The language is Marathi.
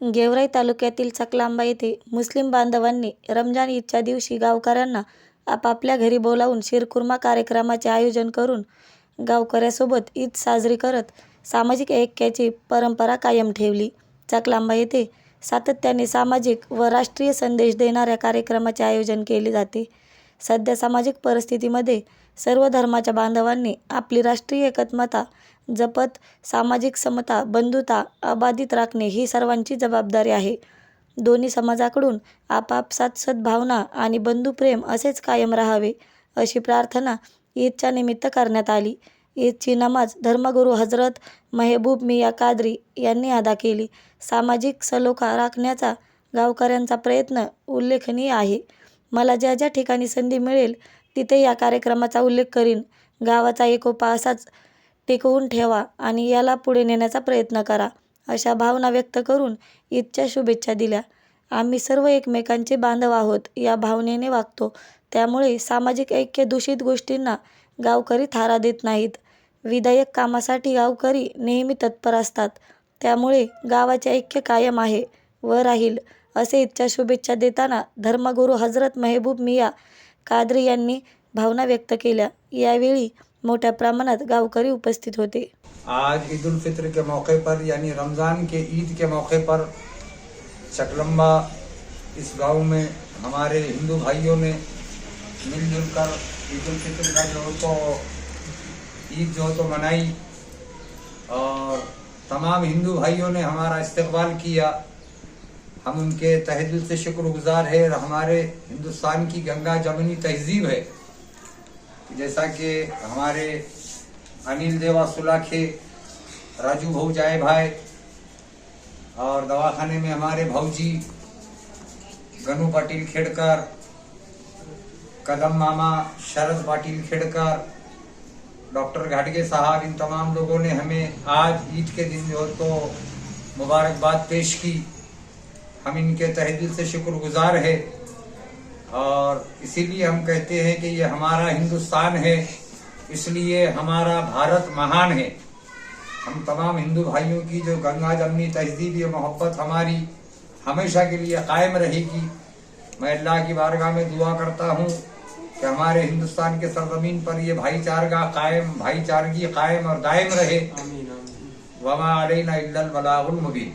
गेवराई तालुक्यातील चकलांबा येथे मुस्लिम बांधवांनी रमजान ईदच्या दिवशी गावकऱ्यांना आपापल्या घरी बोलावून शिरकुर्मा कार्यक्रमाचे आयोजन करून गावकऱ्यासोबत ईद साजरी करत सामाजिक ऐक्याची परंपरा कायम ठेवली. चकलांबा येथे सातत्याने सामाजिक व राष्ट्रीय संदेश देणाऱ्या कार्यक्रमाचे आयोजन केले जाते. सध्या सामाजिक परिस्थितीमध्ये सर्व धर्माच्या बांधवांनी आपली राष्ट्रीय एकात्मता जपत सामाजिक समता, बंधुता अबाधित राखणे ही सर्वांची जबाबदारी आहे. दोन्ही समाजाकडून आपापसात सद्भावना आणि बंधुप्रेम असेच कायम राहावे, अशी प्रार्थना ईदच्या निमित्त करण्यात आली. ईदची नमाज धर्मगुरू हजरत मेहबूब मिया कादरी यांनी अदा केली. सामाजिक सलोखा राखण्याचा गावकऱ्यांचा प्रयत्न उल्लेखनीय आहे. मला ज्या ज्या ठिकाणी संधी मिळेल तिथे या कार्यक्रमाचा उल्लेख करीन. गावाचा एकोपा असाच टिकवून ठेवा आणि याला पुढे नेण्याचा प्रयत्न करा, अशा भावना व्यक्त करून ईदच्या शुभेच्छा दिल्या. आम्ही सर्व एकमेकांचे बांधव आहोत या भावनेने वागतो, त्यामुळे सामाजिक ऐक्य दूषित गोष्टींना गावकरी थारा देत नाहीत. विधायक कामासाठी गावकरी नेहमी तत्पर असतात, त्यामुळे गावाचे ऐक्य कायम आहे व राहील, असे इच्छा शुभेच्छा देताना धर्मगुरू हजरत मेहबूब मियाँ कादरी यांनी भावना व्यक्त केल्या. यावेळी मोठ्या प्रमाणात गावकरी उपस्थित होते. आज ईद उल फित्र के मौके पर यानी रमज़ान के ईद के मौके पर चकलम्बा इस गांव में हमारे हिंदू भाइयों ने मिलजुल कर ईद उल फित्र का जो तो ईद जो तो मनाई और तमाम हिंदू भाइयों ने हमारा इस्तकबाल किया हम उनके तहे दिल से शुक्रगुजार है और हमारे हिंदुस्तान की गंगा जमनी तहजीब है। जैसा कि हमारे अनिल देवा सुलाखे राजू भाऊ जाए भाई और दवाखाने में हमारे भाऊजी गनू पाटिल खेड़कर, कदम मामा शरद पाटिल खेड़कर, डॉक्टर घाटगे साहब, इन तमाम लोगों ने हमें आज ईद के दिन जो तो मुबारकबाद पेश की। हम इनके तहे दिल से शुक्रगुजार है। और इसीलिए हम कहते हैं कि ये हमारा हिंदुस्तान है इसलिए हमारा भारत महान है। हम तमाम हिंदू भाइयों की जो गंगा जमनी तहजीब ये मोहब्बत हमारी हमेशा के लिए कायम रहेगी। मैं अल्लाह की बारगाह में दुआ करता हूँ कि हमारे हिंदुस्तान के सरजमीन पर ये भाईचारगा कायम भाईचारगी कायम और दायम रहे। वमा अलैना इल्लल बलागुल मुबीन।